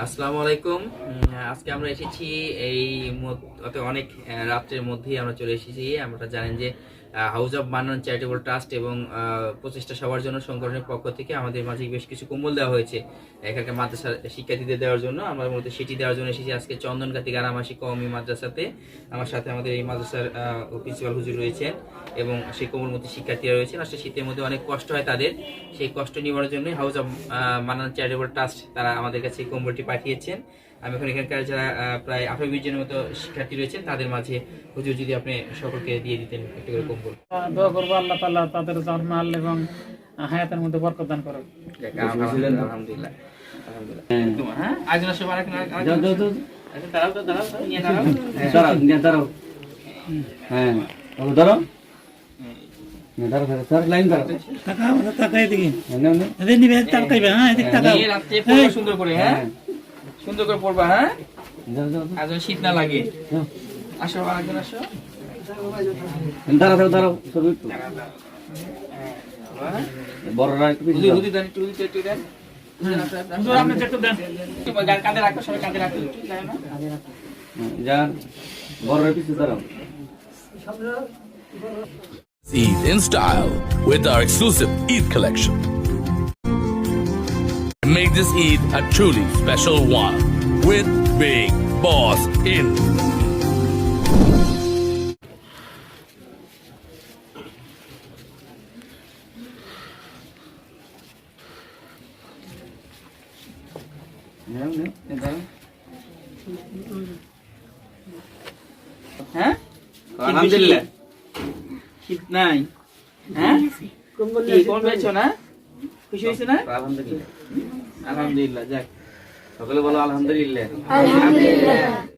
আসসালামু আলাইকুম আজকে আমরা এসেছি এই অনেক রাত্রের মধ্যেই আমরা চলে এসেছি। আমরা জানেন যে house of Mannan charitable trust এবং প্রচেষ্টা সবার জন্য সংগঠনের পক্ষ থেকে আমাদের মাঝে বেশ কিছু কম্বল দেওয়া হয়েছে। এখানকার মাদ্রাসার শিক্ষার্থীদের দেওয়ার জন্য। আমরা মূলত সেটি দেওয়ার জন্য এসেছি আজকে চন্দনকাতি গারামাসি কওমি মাদ্রাসাতে। আমার সাথে আমাদের এই মাদ্রাসার প্রিন্সিপাল হুজুর রয়েছেন এবং সেই কোমলমতি শিক্ষার্থীরা রয়েছেন। আসলে শীতের মধ্যে অনেক কষ্ট হয় তাদের। সেই কষ্ট নিবারণের জন্য house of Mannan charitable trust তারা আমাদের কাছে এই কম্বলটি পাঠিয়েছেন। আমি এখন এখানকার যারা প্রায় আঠারো বিশ জনের মতো শিক্ষার্থী রয়েছেন তাদের মাঝে হুজুর যদি আপনি সকলকে দিয়ে দিতেন একটু করে কম্বল। দোয়া করব আল্লাহ তাআলা তাদের জানমাল এবং হায়াতের মধ্যে বরকত দান যাক, আলহামদুলিল্লাহ। হ্যাঁ? আরেকজন আরেকজন আসো। আচ্ছা, দাঁড়াও তো, দাঁড়াও নিয়ে দাঁড়াও। হ্যাঁ। দাঁড়াও নিয়ে দাঁড়াও। হ্যাঁ দাঁড়াও। নিয়ে দাঁড়াও দাঁড়াও দাঁড়াও লাইন দাঁড়াও। টাকা আমাদের টাকা এদিকে। হ্যাঁ, নাও। এদিকে নিবে তাকাইবে হ্যাঁ এদিকে তাকাও। সুন্দর করে হ্যাঁ হ্যাঁ। সুন্দর করে পড়বা হ্যাঁ। আর শীত না লাগে। আসো আরেকজন আসো। দাঁড়াও দাঁড়াও হ্যাঁ। বড়রা একটু। দেন একটু দেন। কাঁধে রাখো সবাই কাঁধে রাখো? হ্যাঁ, যান। বড়রা পিছিয়ে দাঁড়াও। Eid in style with our exclusive Eid collection. Make this Eid a truly special one with Big Boss in. হ্যাঁ আলহামদুলিল্লাহ শীত নাই হ্যাঁ কোন পেয়েছ না খুশি হয়েছে না? আলহামদুলিল্লাহ। আলহামদুলিল্লাহ যাক। সকলে বলো আলহামদুলিল্লাহ।